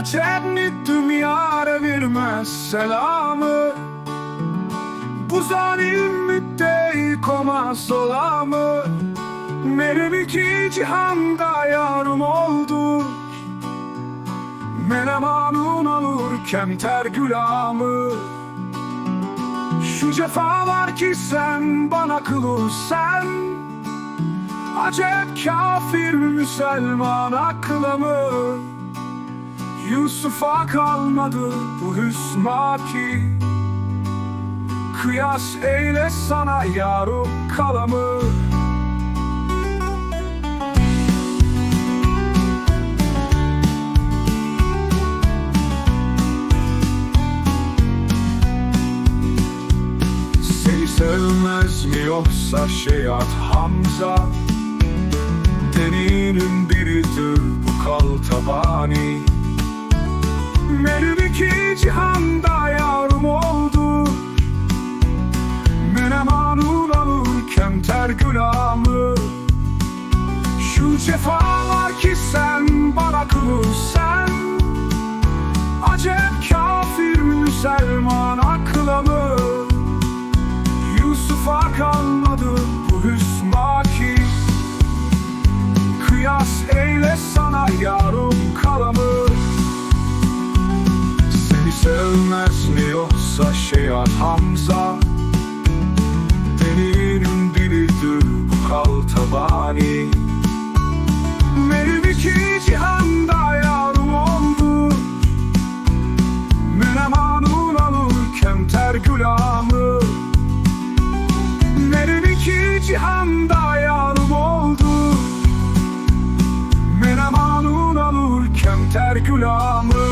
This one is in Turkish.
Acemni yâre vermez selamı. Bu zalim müddei komaz olamı Merim iki cihanda yarım oldu. Menemanun olur kemter gülamı. Şu cefa var ki sen bana kılırsan Acep kafir Müslüman akla mı? Yusuf'a kalmadı bu hüsna ki. Kıyas eyle sana yarım kalamı. Seni sevmez mi yoksa şeyat Hamza? Deninin biridir bu kaltabani Benim iki cihanda yarım oldu Menemanun alır kemter gülamı Şu cefa var ki sen bana kılırsan Acep kafir Müslüman akla mı? Yusuf'a kalmadı bu hüsna ki Kıyas eyle sana yarım yoksa şeyat Hamza Deninin dilidir bu kaltabani Benim iki cihanda yarım oldu Menemanun alır kemter gülamı. Benim iki cihanda yarım oldu Menemanun alır kemter gülamı